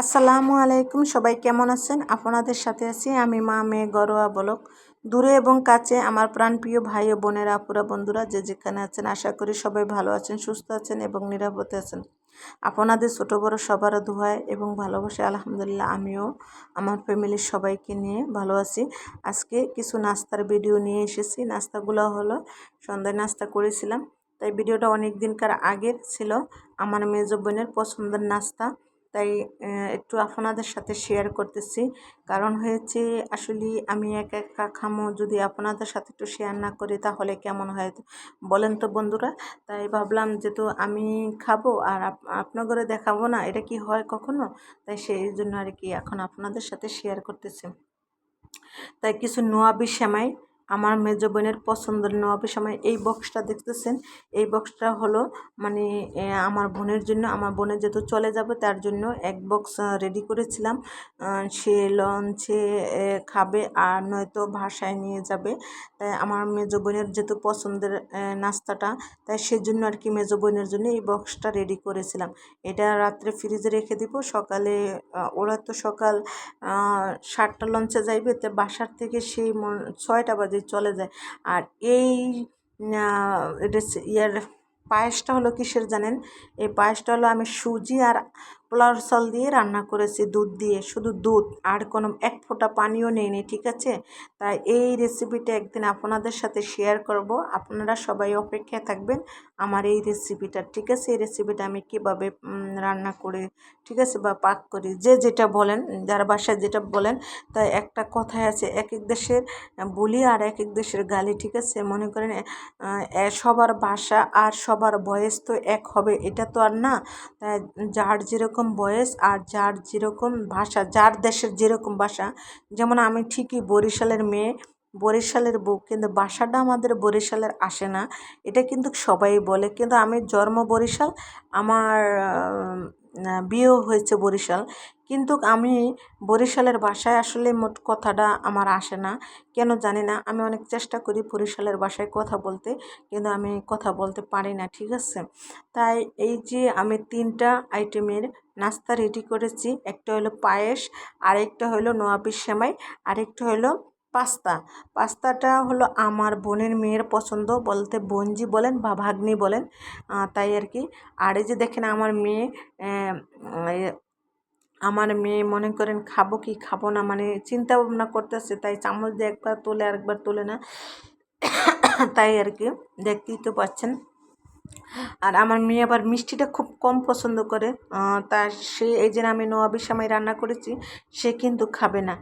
আসসালামু আলাইকুম, সবাই কেমন আছেন? আপনাদের সাথে আছি আমি মা মেয়ে গরোয়া বলক দূরে এবং কাছে আমার প্রাণপ্রিয় ভাই ও বোনেরা আপুরা বন্ধুরা যে যেখানে আছেন, আশা করি সবাই ভালো আছেন, সুস্থ আছেন এবং নিরাপদে আছেন। আপনাদের ছোটো বড়ো সবার দোয়ায় এবং ভালোবাসে আলহামদুলিল্লাহ আমিও আমার ফ্যামিলির সবাইকে নিয়ে ভালো আছি। আজকে কিছু নাস্তার ভিডিও নিয়ে এসেছি। নাস্তাগুলো হলো, সন্ধ্যায় নাস্তা করেছিলাম। তাই ভিডিওটা অনেক দিনকার আগের ছিল। আমার মেজো বোনের পছন্দের নাস্তা। তাই একটু আপনাদের সাথে শেয়ার করতেছি। কারণ হয়েছে, আসলে আমি এক একা খামো, যদি আপনাদের সাথে একটু শেয়ার না করি তাহলে কেমন হয়? বলেন তো বন্ধুরা। তাই ভাবলাম যেহেতু আমি খাব আর আপনার ঘরে দেখাবো না, এটা কি হয় কখনো? তাই সেই জন্য আর কি এখন আপনাদের সাথে শেয়ার করতেছি। তাই কিছু নোয়াবি সেমাই আমার মেজ বোনের পছন্দের নবাবি সময় এই বক্সটা দেখতেছেন। এই বক্সটা হলো মানে আমার বোনের জন্য। আমার বোনের যেহেতু চলে যাবে, তার জন্য এক বক্স রেডি করেছিলাম। সে লঞ্চে খাবে আর নয়তো ভাষায় নিয়ে যাবে। তাই আমার মেজ বোনের যেহেতু পছন্দের নাস্তাটা, তাই সেজন্য আর কি মেজ বোনের জন্য এই বক্সটা রেডি করেছিলাম। এটা রাত্রে ফ্রিজে রেখে দিব। সকালে ওরা তো সকাল সাতটা লঞ্চে যাইবে। তো বাসার থেকে সেই ছয়টা বাজে চলে যায়। আর এই ইয়ার পায়েসটা হলো কিসের জানেন? এই পায়েসটা হলো আমি সুজি আর পোলাও চাল দিয়ে রান্না করেছি, দুধ দিয়ে। শুধু দুধ, আর কোনো, এক ফোঁটা পানিও নেইনি ঠিক আছে? তাই এই রেসিপিটা একদিন আপনাদের সাথে শেয়ার করব। আপনারা সবাই অপেক্ষায় থাকবেন আমার এই রেসিপিটা ঠিক আছে? এই রেসিপিটা আমি কীভাবে রান্না করি, ঠিক আছে? বা পাক করি, যে যেটা বলেন, যার বাসায় যেটা বলেন, তাই একটা কথায় আছে এক এক দেশের বলি আর এক এক দেশের গালি, ঠিক আছে? মনে করেন সবার ভাষা আর সবার বয়স তো এক হবে, এটা তো আর না। তাই যার যেরকম যেরকম বয়স আর যার যেরকম ভাষা, যার দেশের যেরকম ভাষা, যেমন আমি ঠিকই বরিশালের মেয়ে বরিশালের বুক, কিন্তু বাসাটা আমাদের বরিশালের আসে না। এটা কিন্তু সবাই বলে। কিন্তু আমি জন্ম বরিশাল, আমার বিয়েও হয়েছে বরিশাল। কিন্তু আমি বরিশালের বাসায় আসলে মোট কথাটা আমার আসে না। কেন জানি না, আমি অনেক চেষ্টা করি বরিশালের বাসায় কথা বলতে, কিন্তু আমি কথা বলতে পারি না, ঠিক আছে? তাই এই যে আমি তিনটা আইটেমের নাস্তা রেডি করেছি, একটা হলো পায়েস, আরেকটা হলো নোয়াবির সেমাই, আরেকটা হলো পাস্তা। পাস্তাটা হলো আমার বোনের মেয়ের পছন্দ বলতে বোনজি বলেন বা ভাগ্নি বলেন তাই আর কি। আর এই যে দেখেন আমার মেয়ে আমার মেয়ে মনে করেন খাব কি খাব না মানে চিন্তা ভাবনা করতেছে, তাই চামচ দিয়ে একবার তোলে আরেকবার তোলে না। তাই আর কি, দেখতেই তো পাচ্ছেন। আর আমার মেয়ে আবার মিষ্টিটা খুব কম পছন্দ করে তা সে এই যে আমি নোয়াবির সময় রান্না করেছি, সে কিন্তু খাবে না।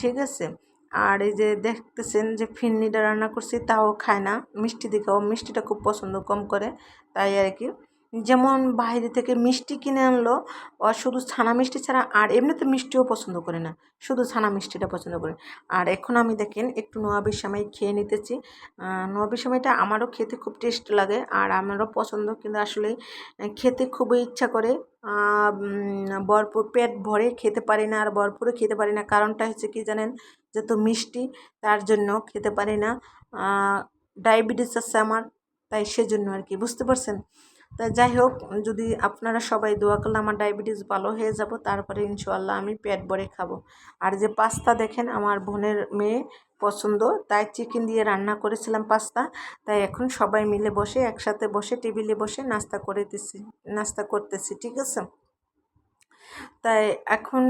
ঠিক আছে? আর এই যে দেখতেছেন যে ফিন্নিটা রান্না করছি, তাও খায় না। মিষ্টি দিকেও মিষ্টিটা খুব পছন্দ, কম করে। তাই আর কি। যেমন বাইরে থেকে মিষ্টি কিনে আনলো, ও শুধু ছানা মিষ্টি ছাড়া আর এমনিতে মিষ্টিও পছন্দ করে না। শুধু ছানা মিষ্টিটা পছন্দ করে। আর এখন আমি দেখেন, একটু নোয়াবির সময় খেয়ে নিতেছি। নোয়াবির সময়টা আমারও খেতে খুব টেস্ট লাগে আর আমারও পছন্দ, কিন্তু আসলে খেতে খুবই ইচ্ছা করে। ভরপুর পেট ভরে খেতে পারি না আর ভরপুরে খেতে পারি না। কারণটা হচ্ছে কি জানেন, যেহেতু মিষ্টি, তার জন্য খেতে পারি না। ডায়াবেটিস আছে আমার, তাই সেজন্য আর কি, বুঝতে পারছেন? তা যাই হোক, যদি আপনারা সবাই দোয়া করলে আমার ডায়াবেটিস ভালো হয়ে যাব, তারপরে ইনশাল্লাহ আমি পেট ভরে খাব। আর যে পাস্তা দেখেন, আমার বোনের মেয়ে পছন্দ, তাই চিকেন দিয়ে রান্না করেছিলাম পাস্তা। তাই এখন সবাই মিলে বসে, একসাথে বসে, টেবিলে বসে নাস্তা করেতেছি নাস্তা করতেছি, ঠিক আছে? তাই এখন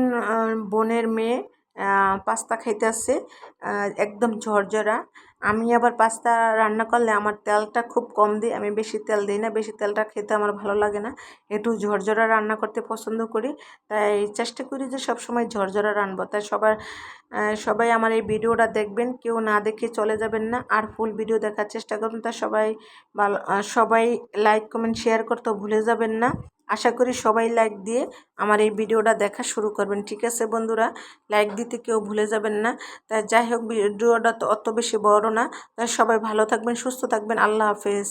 বোনের মেয়ে পাস্তা খাইতে আসছে একদম ঝরঝরা। আমি আবার পাস্তা রান্না করলে আমার তেলটা খুব কম দিই, আমি বেশি তেল দিই না, বেশি তেলটা খেতে আমার ভালো লাগে না। একটু ঝরঝরা রান্না করতে পছন্দ করি, তাই চেষ্টা করি যে সব সময় ঝরঝরা রানবো। তাই সবার সবাই আমার এই ভিডিওটা দেখবেন, কেউ না দেখে চলে যাবেন না, আর ফুল ভিডিও দেখার চেষ্টা করবেন। তা সবাই ভালো সবাই লাইক কমেন্ট শেয়ার করতে ভুলে যাবেন না। আশা করি সবাই লাইক দিয়ে আমার এই ভিডিওটা দেখা শুরু করবেন। ঠিক আছে বন্ধুরা? লাইক দিতে কেউ ভুলে যাবেন না। তাই যাই হোক, ভিডিওটা তো অত বেশি বড় না। তাই সবাই ভালো থাকবেন, সুস্থ থাকবেন। আল্লাহ হাফেজ।